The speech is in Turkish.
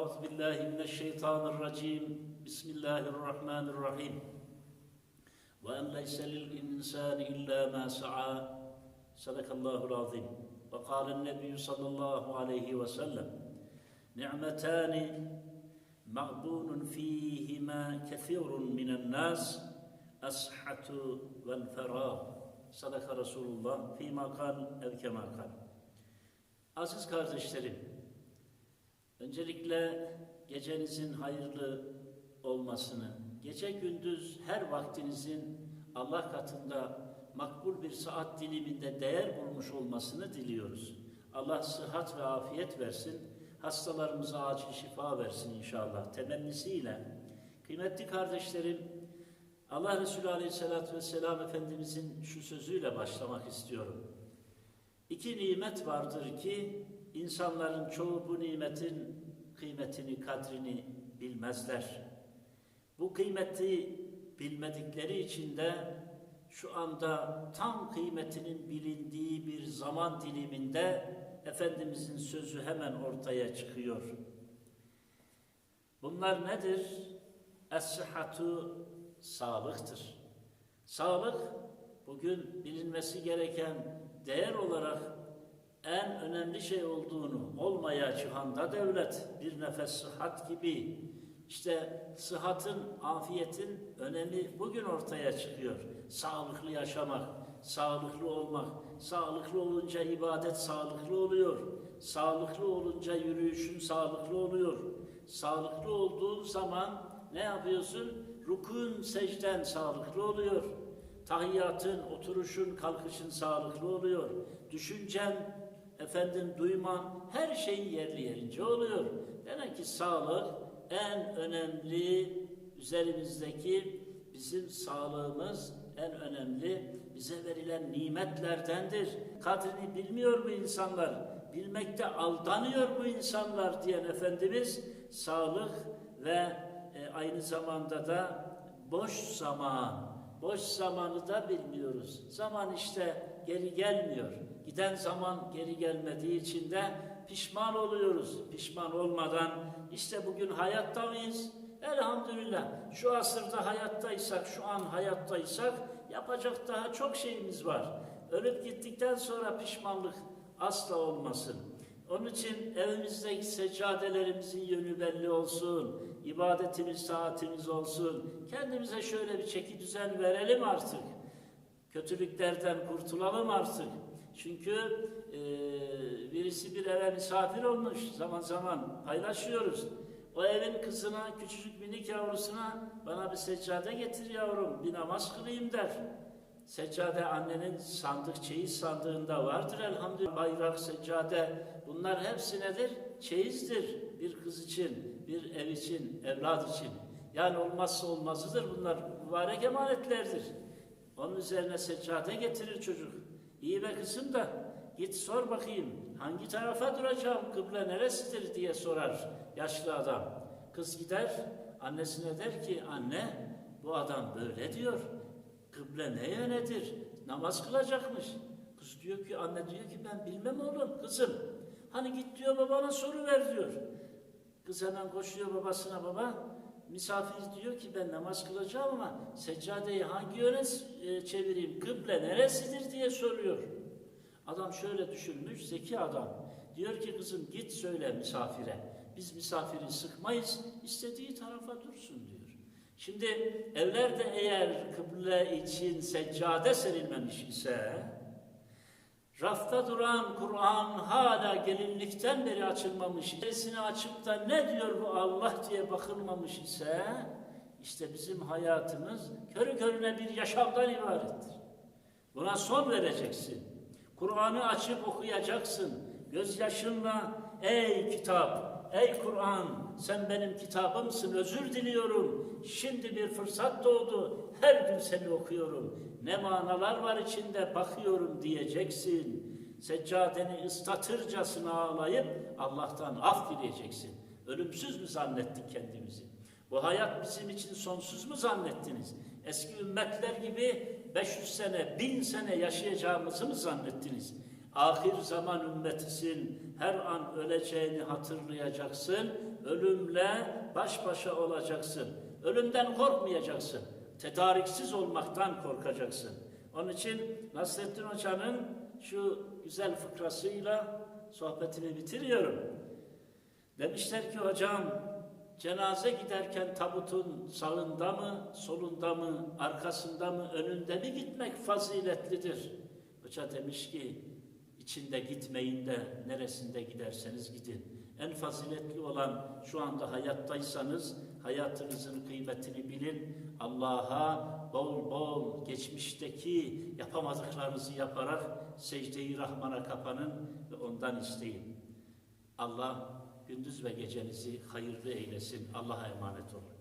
Euzu billahi mineşşeytanirracim. Bismillahirrahmanirrahim. Ve en leyse lil insani illa ma sa'a. Sadakallahu azim. Ve kâlen nebiyyü sallallahu aleyhi ve sellem. Ni'metani mağbunun fîhima kethirun minen nas. Ashatu vel ferah. Sadaka Resulullah. Fîmâ kal ev kemâ kal. Aziz kardeşlerim, öncelikle gecenizin hayırlı olmasını, gece gündüz her vaktinizin Allah katında makbul bir saat diliminde değer bulmuş olmasını diliyoruz. Allah sıhhat ve afiyet versin, hastalarımıza acil şifa versin inşallah temennisiyle. Kıymetli kardeşlerim, Allah Resulü Aleyhisselatü Vesselam Efendimizin şu sözüyle başlamak istiyorum. İki nimet vardır ki insanların çoğu bu nimetin kıymetini, kadrini bilmezler. Bu kıymeti bilmedikleri için de şu anda tam kıymetinin bilindiği bir zaman diliminde Efendimizin sözü hemen ortaya çıkıyor. Bunlar nedir? Es-sıhhatu sağlıktır. Sağlık bugün bilinmesi gereken değer olarak önemli şey olduğunu olmaya cihanda devlet bir nefes sıhhat gibi işte sıhhatın, afiyetin önemi bugün ortaya çıkıyor. Sağlıklı yaşamak, sağlıklı olmak, sağlıklı olunca ibadet sağlıklı oluyor. Sağlıklı olunca yürüyüşün sağlıklı oluyor. Sağlıklı olduğun zaman ne yapıyorsun? Rukun, secden sağlıklı oluyor. Tahiyyatın, oturuşun, kalkışın sağlıklı oluyor. Düşüncen, efendim duyman, her şeyin yerli yerince oluyor. Demek ki sağlık en önemli üzerimizdeki bizim sağlığımız en önemli bize verilen nimetlerdendir. Kadrini bilmiyor bu insanlar. Bilmekte aldanıyor bu insanlar diyen Efendimiz sağlık ve e, aynı zamanda da boş zaman Boş zamanı da bilmiyoruz. Zaman işte geri gelmiyor. Giden zaman geri gelmediği için de pişman oluyoruz. Pişman olmadan işte bugün hayatta mıyız? Elhamdülillah. Şu asırda hayattaysak, şu an hayattaysak yapacak daha çok şeyimiz var. Ölüp gittikten sonra pişmanlık asla olmasın. Onun için evimizdeki seccadelerimizin yönü belli olsun. ibadetimiz, saatimiz olsun. Kendimize şöyle bir çeki düzen verelim artık. Kötülüklerden kurtulalım artık. Çünkü e, birisi bir eve misafir olmuş. Zaman zaman paylaşıyoruz. O evin kızına, küçücük minik yavrusuna bana bir seccade getir yavrum, bir namaz kılayım der. Seccade annenin sandık, çeyiz sandığında vardır elhamdülillah. Bayrak, seccade bunlar hepsi nedir? Çeyizdir bir kız için, bir ev için, evlad için. Yani olmazsa olmazıdır bunlar. Mübarek emanetlerdir. Onun üzerine seccade getirir çocuk. İyi be kızım da git sor bakayım hangi tarafa duracağım, kıble neresidir diye sorar yaşlı adam. Kız gider annesine der ki anne bu adam böyle diyor. Kıble ne yönedir? Namaz kılacakmış. Kız diyor ki anne diyor ki ben bilmem oğlum kızım. Hani git diyor babana soru ver diyor. Kız hemen koşuyor babasına baba. Misafir diyor ki ben namaz kılacağım ama seccadeyi hangi yöne e, çevireyim? Kıble neresidir diye soruyor. Adam şöyle düşünmüş, zeki adam. Diyor ki kızım git söyle misafire. Biz misafiri sıkmayız, istediği tarafa dursun diyor. Şimdi evlerde eğer kıble için seccade serilmemiş ise rafta duran Kur'an hala gelinlikten beri açılmamış, içerisini açıp da ne diyor bu Allah diye bakılmamış ise işte bizim hayatımız körü körüne bir yaşamdan ibarettir. Buna son vereceksin. Kur'an'ı açıp okuyacaksın. Gözyaşınla ey kitap, ey Kur'an sen benim kitabımsın özür diliyorum. Şimdi bir fırsat doğdu. Her gün seni okuyorum. Ne manalar var içinde bakıyorum diyeceksin. Seccadeni ıslatırcasına ağlayıp Allah'tan af dileyeceksin. Ölümsüz mü zannettik kendimizi? Bu hayat bizim için sonsuz mu zannettiniz? Eski ümmetler gibi 500 sene, 1000 sene yaşayacağımızı mı zannettiniz? Ahir zaman ümmetisin. Her an öleceğini hatırlayacaksın. Ölümle baş başa olacaksın. Ölümden korkmayacaksın. Tedariksiz olmaktan korkacaksın. Onun için Nasrettin Hoca'nın şu güzel fıkrasıyla sohbetimi bitiriyorum. Demişler ki hocam cenaze giderken tabutun sağında mı, solunda mı, arkasında mı, önünde mi gitmek faziletlidir? Hoca demiş ki içinde gitmeyin de neresinde giderseniz gidin. En faziletli olan şu anda hayattaysanız hayatınızın kıymetini bilin. Allah'a bol bol geçmişteki yapamadıklarınızı yaparak secde-i Rahman'a kapanın ve ondan isteyin. Allah gündüz ve gecenizi hayırlı eylesin. Allah'a emanet olun.